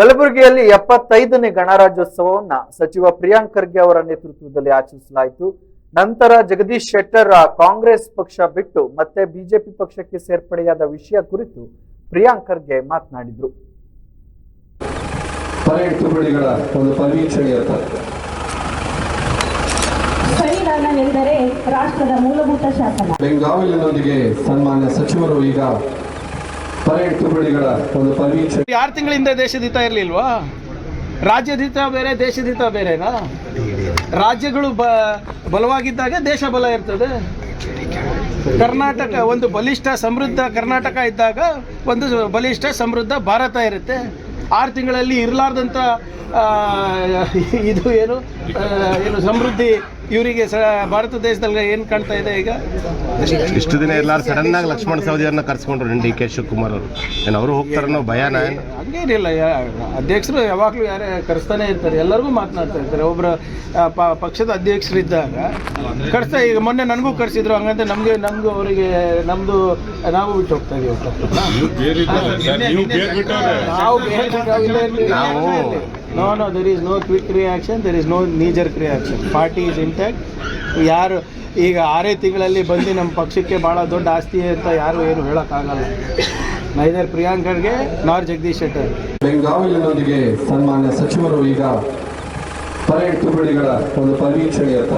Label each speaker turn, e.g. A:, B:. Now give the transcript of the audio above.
A: ಕಲಬುರಗಿಯಲ್ಲಿ ಎಪ್ಪತ್ತೈದನೇ ಗಣರಾಜ್ಯೋತ್ಸವವನ್ನ ಸಚಿವ ಪ್ರಿಯಾಂಕ್ ಖರ್ಗೆ ಅವರ ನೇತೃತ್ವದಲ್ಲಿ ಆಚರಿಸಲಾಯಿತು. ನಂತರ ಜಗದೀಶ್ ಶೆಟ್ಟರ್ ಕಾಂಗ್ರೆಸ್ ಪಕ್ಷ ಬಿಟ್ಟು ಮತ್ತೆ ಬಿಜೆಪಿ ಪಕ್ಷಕ್ಕೆ ಸೇರ್ಪಡೆಯಾದ ವಿಷಯ ಕುರಿತು ಪ್ರಿಯಾಂಕ್ ಖರ್ಗೆ ಮಾತನಾಡಿದ್ರು.
B: ರಾಷ್ಟ್ರದ ಮೂಲಭೂತ ಶಾಸನ.
C: ಬೆಂಗಾವಲಿನೊಂದಿಗೆ ಸನ್ಮಾನ್ಯ ಸಚಿವರು ಈಗ ತುಕಡಿಗಳ ಒಂದು ಪರೀಕ್ಷೆ.
D: ಆರು ತಿಂಗಳಿಂದ ದೇಶದಿತ ಇರಲಿಲ್ವಾ? ರಾಜ್ಯದಿತ ಬೇರೆ, ದೇಶದಿತ ಬೇರೆನಾ? ರಾಜ್ಯಗಳು ಬ, ಬಲವಾಗಿದ್ದಾಗ ದೇಶ ಬಲ ಇರ್ತದೆ. ಕರ್ನಾಟಕ, ಒಂದು ಬಲಿಷ್ಠ ಸಮೃದ್ಧ ಕರ್ನಾಟಕ ಇದ್ದಾಗ ಒಂದು ಬಲಿಷ್ಠ ಸಮೃದ್ಧ ಭಾರತ ಇರುತ್ತೆ. ಆರು ತಿಂಗಳಲ್ಲಿ ಇರಲಾರ್ದಂಥ ಇದು ಏನು ಏನು ಸಮೃದ್ಧಿ ಇವರಿಗೆ ಸ ಭಾರತ ದೇಶದಲ್ಲಿ ಏನು ಕಾಣ್ತಾ ಇದೆ ಈಗ?
E: ಇಷ್ಟು ದಿನ ಎಲ್ಲಾರು ಸಡನ್ ಆಗಿ ಲಕ್ಷ್ಮಣ ಸವದಿಯವ್ರನ್ನ ಕರ್ಸ್ಕೊಂಡ್ರು ಡಿ ಕೆ ಶಿವಕುಮಾರ್ ಅವರು. ಏನು ಅವರು ಹೋಗ್ತಾರನ್ನೋ ಭಯನ ಏನ್?
D: ಹಂಗೇನಿಲ್ಲ ಯಾ- ಅಧ್ಯಕ್ಷರು ಯಾವಾಗಲೂ ಯಾರೇ ಕರೆಸ್ತಾನೆ ಇರ್ತಾರೆ ಎಲ್ಲರಿಗೂ ಮಾತನಾಡ್ತಾ ಇರ್ತಾರೆ. ಒಬ್ಬರು ಪಕ್ಷದ ಅಧ್ಯಕ್ಷರು ಇದ್ದಾಗ ಕರೆಸ್ತಾ ಈಗ ಮೊನ್ನೆ ನನಗೂ ಕರೆಸಿದ್ರು ಹಂಗಂತ ನಮಗೆ ನಮಗೂ ಅವರಿಗೆ ನಮ್ಮದು ನಾವು ಬಿಟ್ಟು ಹೋಗ್ತಾ ಇದೀವಿ
E: ನಾವು
D: no no there is no quick reaction there is no knee jerk reaction party is intact ಯಾರು ಈಗ ಆರೇ ತಿಂಗಳಲ್ಲಿ ಬಂದು ನಮ್ಮ ಪಕ್ಷಕ್ಕೆ ಭಾಳ ದೊಡ್ಡ ಆಸ್ತಿ ಅಂತ ಯಾರು ಏನು ಹೇಳೋಕ್ಕಾಗಲ್ಲ. Neither Priyank Kharge nor Jagadish Shettar.
C: ಬೆಂಗಾವಲಿನೊಂದಿಗೆ ಸನ್ಮಾನ್ಯ ಸಚಿವರು ಈಗ ಪರೇಡ್ ತುಕಡಿಗಳ ಒಂದು ಪರಿವೀಕ್ಷಣೆಯತ್ತ